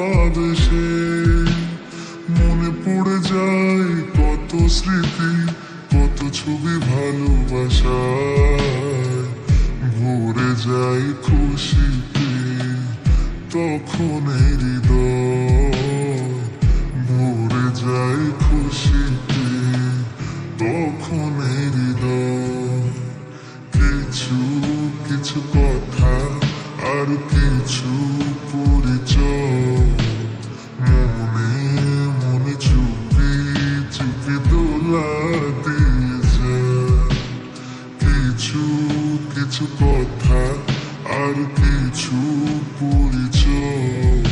আবেশে মনে পড়ে যায় কত স্মৃতি, কত ছবি ভালোবাসায়। ভরে যায় খুশিতে, তখন হৃদয়। ভরে যায় খুশিতে, তখন হৃদয়। কিছু কিছু কথা, আর কিছু কিছু কথা আর কিছু পরিচয়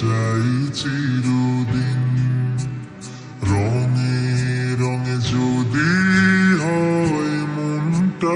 চাই চিরদিন রঙে রঙে যদি হয় মনটা